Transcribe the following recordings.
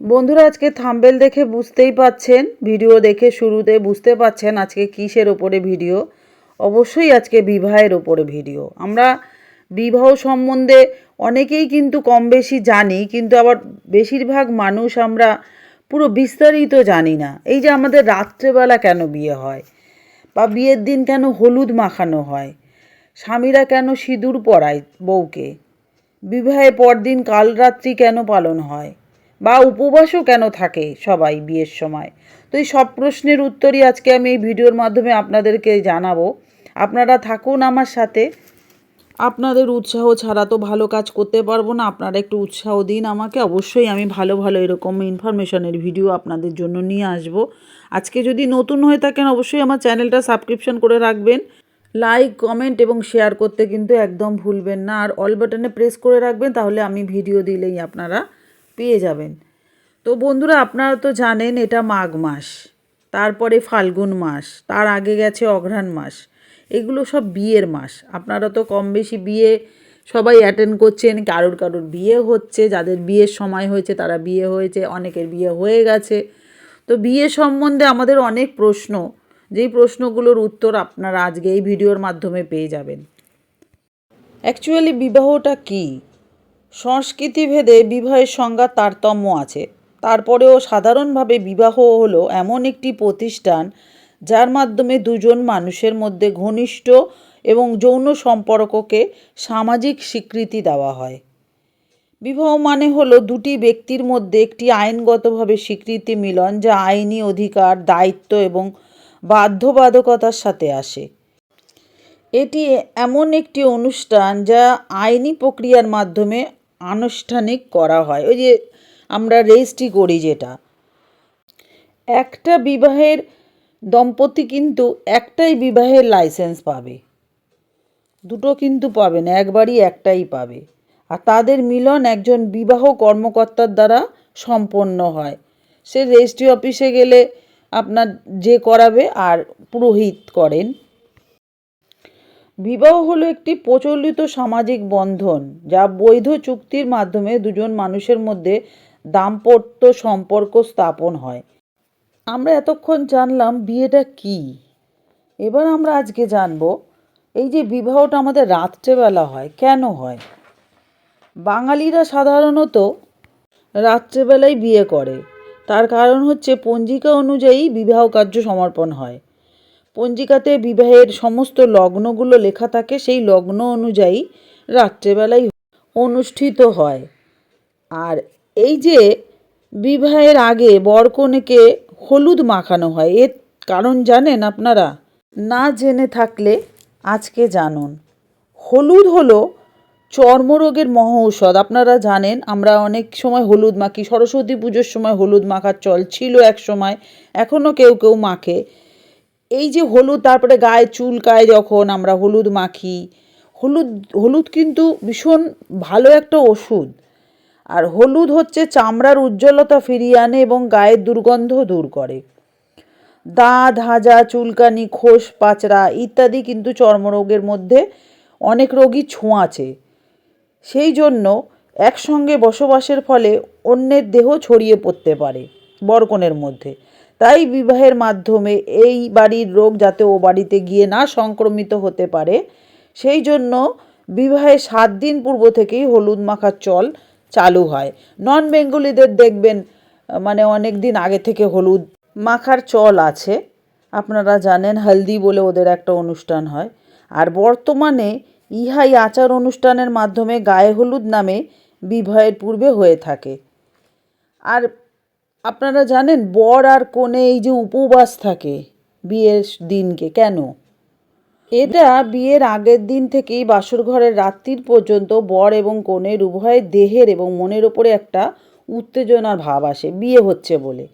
বন্ধুরা, আজকে থাম্বেল দেখে বুঝতেই পাচ্ছেন, ভিডিও দেখে শুরুতে বুঝতে পাচ্ছেন আজকে কিসের ওপরে ভিডিও। অবশ্যই আজকে বিবাহের ওপরে ভিডিও। আমরা বিবাহ সম্বন্ধে অনেকেই কিন্তু কম বেশি জানি, কিন্তু আবার বেশিরভাগ মানুষ আমরা পুরো বিস্তারিত জানি না। এই যে আমাদের রাত্রেবেলা কেন বিয়ে হয়? বা বিয়ের দিন কেন হলুদ মাখানো হয়? স্বামীরা কেন সিঁদুর পরায় বউকে? বিবাহের পরদিন কালরাত্রি কেন পালন হয়? বা উপবাসও কেন থাকে সবাই বিয়ের সময়? তো এই সব প্রশ্নের উত্তরই আজকে আমি এই ভিডিওর মাধ্যমে আপনাদেরকে জানাব। আপনারা থাকুন আমার সাথে। আপনাদের উৎসাহ ছাড়া তো ভালো কাজ করতে পারব না। আপনারা একটু উৎসাহ দিন আমাকে। অবশ্যই আমি ভালো ভালো এরকম ইনফরমেশনের ভিডিও আপনাদের জন্য নিয়ে আসব। আজকে যদি নতুন হয়ে থাকেন, অবশ্যই আমার চ্যানেলটা সাবস্ক্রিপশন করে রাখবেন। লাইক কমেন্ট এবং শেয়ার করতে কিন্তু একদম ভুলবেন না। আর অল বাটনে প্রেস করে রাখবেন, তাহলে আমি ভিডিও দিলেই আপনারা পেয়ে যাবেন। তো বন্ধুরা, আপনারা তো জানেন এটা মাঘ মাস, তারপরে ফাল্গুন মাস, তার আগে গেছে অঘ্রাণ মাস, এগুলো সব বিয়ের মাস। আপনারা তো কম বেশি বিয়ে সবাই অ্যাটেন্ড করছেন, কারোর কারোর বিয়ে হচ্ছে, যাদের বিয়ের সময় হয়েছে তারা বিয়ে হয়েছে, অনেকের বিয়ে হয়ে গেছে। তো বিয়ে সম্বন্ধে আমাদের অনেক প্রশ্ন, যেই প্রশ্নগুলোর উত্তর আপনারা আজকে এই ভিডিওর মাধ্যমে পেয়ে যাবেন। অ্যাকচুয়ালি বিবাহটা কী? সংস্কৃতিভেদে বিবাহের সংজ্ঞা তারতম্য আছে। তারপরেও সাধারণভাবে বিবাহ হলো এমন একটি প্রতিষ্ঠান যার মাধ্যমে দুজন মানুষের মধ্যে ঘনিষ্ঠ এবং যৌন সম্পর্ককে সামাজিক স্বীকৃতি দেওয়া হয়। বিবাহ মানে হলো দুটি ব্যক্তির মধ্যে একটি আইনগতভাবে স্বীকৃতি মিলন যা আইনি অধিকার, দায়িত্ব এবং বাধ্যবাধকতার সাথে আসে। এটি এমন একটি অনুষ্ঠান যা আইনি প্রক্রিয়ার মাধ্যমে আনুষ্ঠানিক করা হয়। ওই যে আমরা রেজিস্ট্রি করি যেটা। একটা বিবাহের দম্পতি কিন্তু একটাই বিবাহের লাইসেন্স পাবে। দুটো কিন্তু পাবে না, একবারই একটাই পাবে। আর তাদের মিলন একজন বিবাহ কর্মকর্তার দ্বারা সম্পন্ন হয়। সে রেজিস্ট্রি অফিসে গেলে আপনার যে করাবে আর পুরোহিত করেন। বিবাহ হলো একটি প্রচলিত সামাজিক বন্ধন, যা বৈধ চুক্তির মাধ্যমে দুজন মানুষের মধ্যে দাম্পত্য সম্পর্ক স্থাপন হয়। আমরা এতক্ষণ জানলাম বিয়েটা কি। এবার আমরা আজকে জানব, এই যে বিবাহটা আমাদের রাত্রেবেলা হয়, কেন হয়? বাঙালিরা সাধারণত রাত্রেবেলায় বিয়ে করে। তার কারণ হচ্ছে পঞ্জিকা অনুযায়ী বিবাহ কার্য সমর্পণ হয়। পঞ্জিকাতে বিবাহের সমস্ত লগ্নগুলো লেখা থাকে, সেই লগ্ন অনুযায়ী রাত্রেবেলায় অনুষ্ঠিত হয়। আর এই যে বিবাহের আগে বর কনেকে হলুদ মাখানো হয়, এর কারণ জানেন আপনারা? না জেনে থাকলে আজকে জানুন। হলুদ হলো চর্মরোগের মহৌষধ, আপনারা জানেন, আমরা অনেক সময় হলুদ মাখি, সরস্বতী পুজোর সময় হলুদ মাখার চল ছিল এক সময় এখনও কেউ কেউ মাখে। এই যে হলুদ, তারপরে গায়ে চুলকায় যখন আমরা হলুদ মাখি, হলুদ হলুদ কিন্তু ভীষণ ভালো একটা ওষুধ। আর হলুদ হচ্ছে চামড়ার উজ্জ্বলতা ফিরিয়ে আনে এবং গায়ের দুর্গন্ধ দূর করে। দাঁত, হাজা, চুলকানি, খোস, পাচড়া ইত্যাদি কিন্তু চর্মরোগের মধ্যে অনেক রোগী ছোঁয়াছে সেই জন্য একসঙ্গে বসবাসের ফলে অন্যের দেহ ছড়িয়ে পড়তে পারে বরকনের মধ্যে। তাই বিবাহের মাধ্যমে এই বাড়ির রোগ যাতে ও বাড়িতে গিয়ে না সংক্রমিত হতে পারে, সেই জন্য বিবাহের সাত দিন পূর্ব থেকেই হলুদ মাখার চল চালু হয়। নন বেঙ্গলিদের দেখবেন মানে অনেক দিন আগে থেকে হলুদ মাখার চল আছে। আপনারা জানেন হলদি বলে ওদের একটা অনুষ্ঠান হয়। আর বর্তমানে ইহাই আচার অনুষ্ঠানের মাধ্যমে গায়ে হলুদ নামে বিবাহের পূর্বে হয়ে থাকে। আর আপনারা জানেন, বর আর কনে এই যে উপবাস থাকে বিয়ের দিনকে, কেন? এটা বিয়ের আগের দিন থেকেই বাসর ঘরের রাত্রির পর্যন্ত বর এবং কনের উভয়ের দেহের এবং মনের ওপরে একটা উত্তেজনার ভাব আসে, বিয়ে হচ্ছে বলে।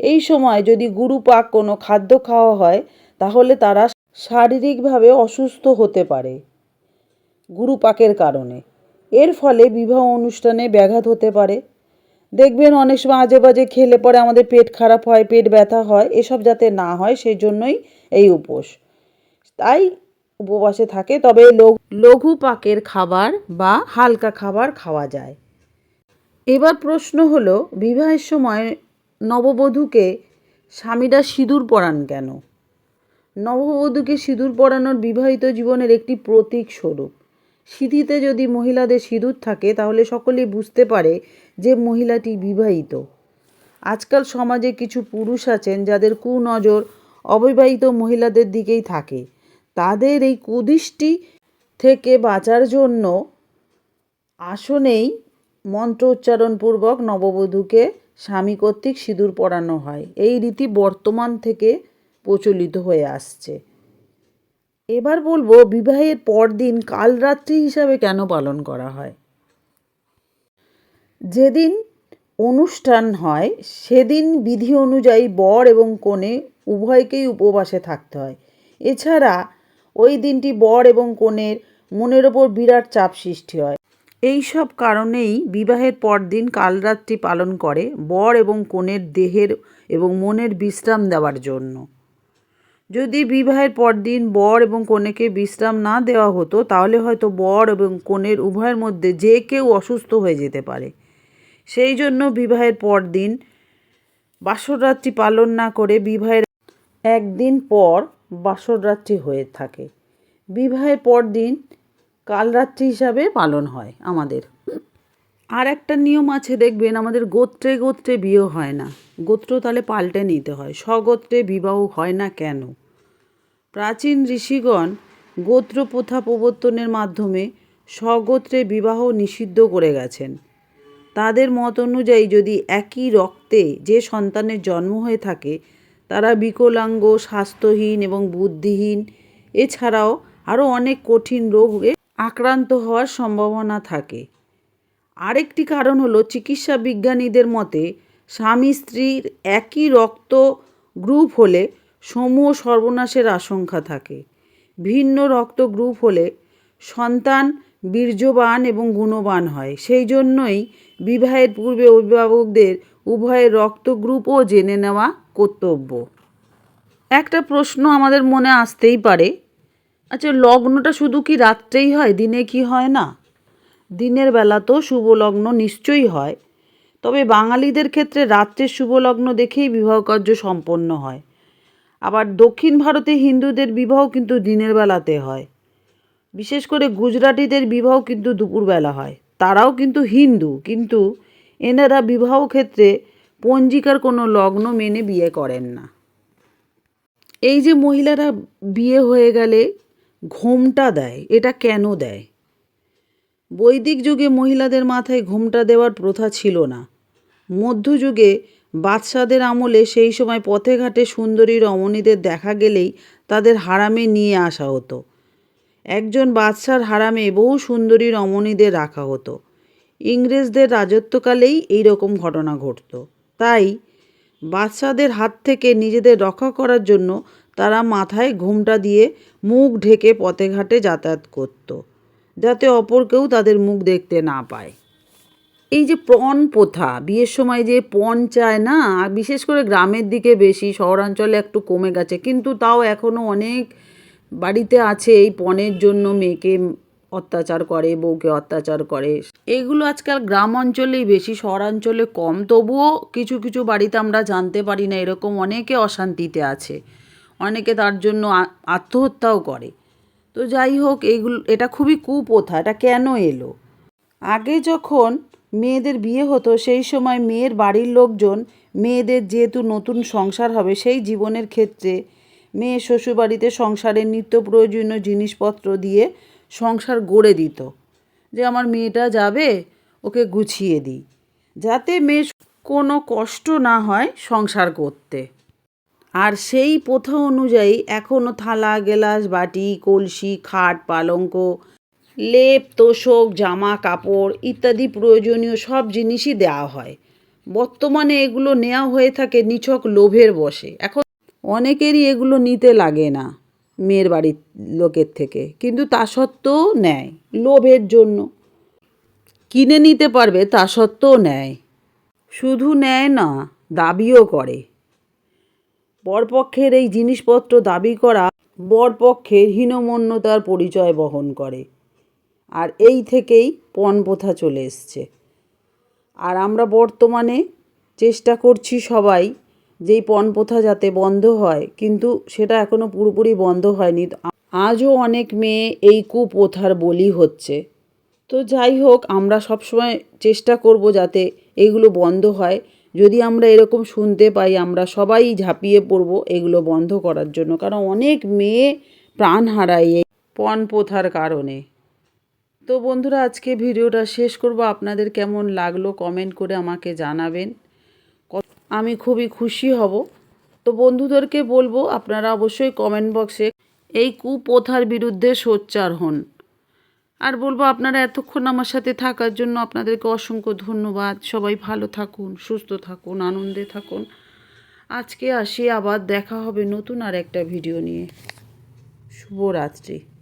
এই সময় যদি গুরুপাক কোনো খাদ্য খাওয়া হয়, তাহলে তারা শারীরিকভাবে অসুস্থ হতে পারে গুরুপাকের কারণে। এর ফলে বিবাহ অনুষ্ঠানে ব্যাঘাত হতে পারে। দেখবেন অনেক সময় আজে বাজে খেলে পরে আমাদের পেট খারাপ হয়, পেট ব্যথা হয়, এসব যাতে না হয় সেই জন্যই এই উপোস। তাই উপবাসে থাকে, তবে লঘু পাকের খাবার বা হালকা খাবার খাওয়া যায়। এবার প্রশ্ন হলো, বিবাহের সময় নববধূকে স্বামীরা সিঁদুর পরান কেন? নববধূকে সিঁদুর পরানোর বিবাহিত জীবনের একটি প্রতীক স্বরূপ। সিঁথিতে যদি মহিলাদের সিঁদুর থাকে, তাহলে সকলেই বুঝতে পারে যে মহিলাটি বিবাহিত। আজকাল সমাজে কিছু পুরুষ আছেন যাদের কুনজর অবিবাহিত মহিলাদের দিকেই থাকে। তাদের এই কুদৃষ্টি থেকে বাঁচার জন্য আসনেই মন্ত্র উচ্চারণপূর্বক নববধূকে স্বামী কর্তৃক সিঁদুর পরানো হয়। এই রীতি বর্তমান থেকে প্রচলিত হয়ে আসছে। এবার বলব বিবাহের পরদিন কালরাত্রি হিসাবে কেন পালন করা হয়? যেদিন অনুষ্ঠান হয়, সেদিন বিধি অনুযায়ী বর এবং কনে উভয়কেই উপবাসে থাকতে হয়। এছাড়া ওই দিনটি বর এবং কনের মনের ওপর বিরাট চাপ সৃষ্টি হয়। এই সব কারণেই বিবাহের পরদিন কালরাত্রি পালন করে বর এবং কনের দেহের এবং মনের বিশ্রাম দেওয়ার জন্য। যদি বিবাহের পরদিন বর এবং কনেকে বিশ্রাম না দেওয়া হতো, তাহলে হয়তো বর এবং কনের উভয়ের মধ্যে যে কেউ অসুস্থ হয়ে যেতে পারে। সেই জন্য বিবাহের পরদিন বাসররাত্রি পালন না করে বিবাহের একদিন পর বাসররাত্রি হয়ে থাকে। বিবাহের পরদিন কালরাত্রি হিসাবে পালন হয় আমাদের। আর একটা নিয়ম আছে, দেখবেন আমাদের গোত্রে গোত্রে বিয়ে হয় না। গোত্র তাহলে পাল্টে নিতে হয়। স্বগোত্রে বিবাহ হয় না কেন? প্রাচীন ঋষিগণ গোত্র প্রথা প্রবর্তনের মাধ্যমে স্বগোত্রে বিবাহ নিষিদ্ধ করে গেছেন। তাদের মত অনুযায়ী যদি একই রক্তে যে সন্তানের জন্ম হয়ে থাকে, তারা বিকলাঙ্গ, স্বাস্থ্যহীন এবং বুদ্ধিহীন, এছাড়াও আরও অনেক কঠিন রোগে আক্রান্ত হওয়ার সম্ভাবনা থাকে। আরেকটি কারণ হলো চিকিৎসা বিজ্ঞানীদের মতে স্বামী স্ত্রীর একই রক্ত গ্রুপ হলে সমূহ সর্বনাশের আশঙ্কা থাকে। ভিন্ন রক্ত গ্রুপ হলে সন্তান বীর্যবান এবং গুণবান হয়। সেই জন্যই বিবাহের পূর্বে অভিভাবকদের উভয়ের রক্ত গ্রুপও জেনে নেওয়া কর্তব্য। একটা প্রশ্ন আমাদের মনে আসতেই পারে আচ্ছা লগ্নটা শুধু কি রাত্রেই হয়, দিনে কি হয় না? দিনের বেলা তো শুভ লগ্ন নিশ্চয়ই হয়। তবে বাঙালিদের ক্ষেত্রে রাত্রের শুভ লগ্ন দেখেই বিবাহ কার্য সম্পন্ন হয়। আবার দক্ষিণ ভারতে হিন্দুদের বিবাহ কিন্তু দিনের বেলাতে হয়। বিশেষ করে গুজরাটিদের বিবাহ কিন্তু দুপুরবেলা হয়। তারাও কিন্তু হিন্দু, কিন্তু এনারা বিবাহ ক্ষেত্রে পঞ্জিকার কোনো লগ্ন মেনে বিয়ে করেন না। এই যে মহিলারা বিয়ে হয়ে গেলে ঘোমটা দেয়, এটা কেন দেয়? বৈদিক যুগে মহিলাদের মাথায় ঘোমটা দেওয়ার প্রথা ছিল না। মধ্যযুগে বাদশাদের আমলে সেই সময় পথে ঘাটে সুন্দরী রমণীদের দেখা গেলেই তাদের হারামে নিয়ে আসা হতো। একজন বাদশার হারামে বহু সুন্দরী রমণীদের রাখা হতো। ইংরেজদের রাজত্বকালেই এই রকম ঘটনা ঘটত। তাই বাদশাদের হাত থেকে নিজেদের রক্ষা করার জন্য তারা মাথায় ঘোমটা দিয়ে মুখ ঢেকে পথে ঘাটে যাতায়াত করত। যাতে অপর কেউ তাদের মুখ দেখতে না পায়। এই যে পণ প্রথা, বিয়ের সময় যে পণ চায় না বিশেষ করে গ্রামের দিকে বেশি, শহরাঞ্চলে একটু কমে গেছে, কিন্তু তাও এখনও অনেক বাড়িতে আছে এই পণের জন্য মেয়েকে অত্যাচার করে, বউকে অত্যাচার করে। এগুলো আজকাল গ্রাম অঞ্চলেই বেশি, শহরাঞ্চলে কম। তবুও কিছু কিছু বাড়িতে আমরা জানতে পারি না, এরকম অনেকে অশান্তিতে আছে। অনেকে তার জন্য আত্মহত্যাও করে। তো যাই হোক এইগুলো এটা খুবই কুপ্রথা, এটা কেন এলো? আগে যখন মেয়েদের বিয়ে হতো, সেই সময় মেয়ের বাড়ির লোকজন মেয়েদের যেহেতু নতুন সংসার হবে, সেই জীবনের ক্ষেত্রে মেয়ে শ্বশুরবাড়িতে সংসারের নিত্য প্রয়োজনীয় জিনিসপত্র দিয়ে সংসার গড়ে দিত। যে আমার মেয়েটা যাবে, ওকে গুছিয়ে দিই। যাতে মেয়ে কোনো কষ্ট না হয় সংসার করতে। আর সেই প্রথা অনুযায়ী এখনও থালা, গেলাস, বাটি, কলসি, খাট, পালঙ্ক, লেপ, তোষক, জামা, কাপড় ইত্যাদি প্রয়োজনীয় সব জিনিসই দেওয়া হয়। বর্তমানে এগুলো নেওয়া হয়ে থাকে নিছক লোভের বসে এখন অনেকেরই এগুলো নিতে লাগে না মেয়ের বাড়ির লোকের থেকে, কিন্তু তা সত্ত্বেও নেয়, লোভের জন্য। কিনে নিতে পারবে তা সত্ত্বেও নেয়। শুধু নেয় না, দাবিও করে। বরপক্ষের এই জিনিসপত্র দাবি করা বরপক্ষের হীনমন্যতার পরিচয় বহন করে। আর এই থেকেই পণ প্রথা চলে এসছে। আর আমরা বর্তমানে চেষ্টা করছি সবাই যেই পণ প্রথা যাতে বন্ধ হয়, কিন্তু সেটা এখনও পুরোপুরি বন্ধ হয়নি। আজও অনেক মেয়ে এই কুপ্রথার বলি হচ্ছে। তো যাই হোক, আমরা সবসময় চেষ্টা করব যাতে এগুলো বন্ধ হয়। যদি আমরা এরকম শুনতে পাই, আমরা সবাই ঝাঁপিয়ে পড়ব এগুলো বন্ধ করার জন্য। কারণ অনেক মেয়ে প্রাণ হারায় এই পণ প্রথার কারণে। তো বন্ধুরা, আজকে ভিডিওটা শেষ করব। আপনাদের কেমন লাগল কমেন্ট করে আমাকে জানাবেন। আমি খুবই খুশি হব। তো বন্ধুদেরকে বলব, আপনারা অবশ্যই কমেন্ট বক্সে এই কুপ্রথার বিরুদ্ধে সোচ্চার হন। আর বলব আপনারা এতক্ষণ আমার সাথে থাকার জন্য আপনাদেরকে অসংখ্য ধন্যবাদ। সবাই ভালো থাকুন, সুস্থ থাকুন, আনন্দে থাকুন। আজকে আসি, আবার দেখা হবে নতুন আর একটা ভিডিও নিয়ে। শুভরাত্রি।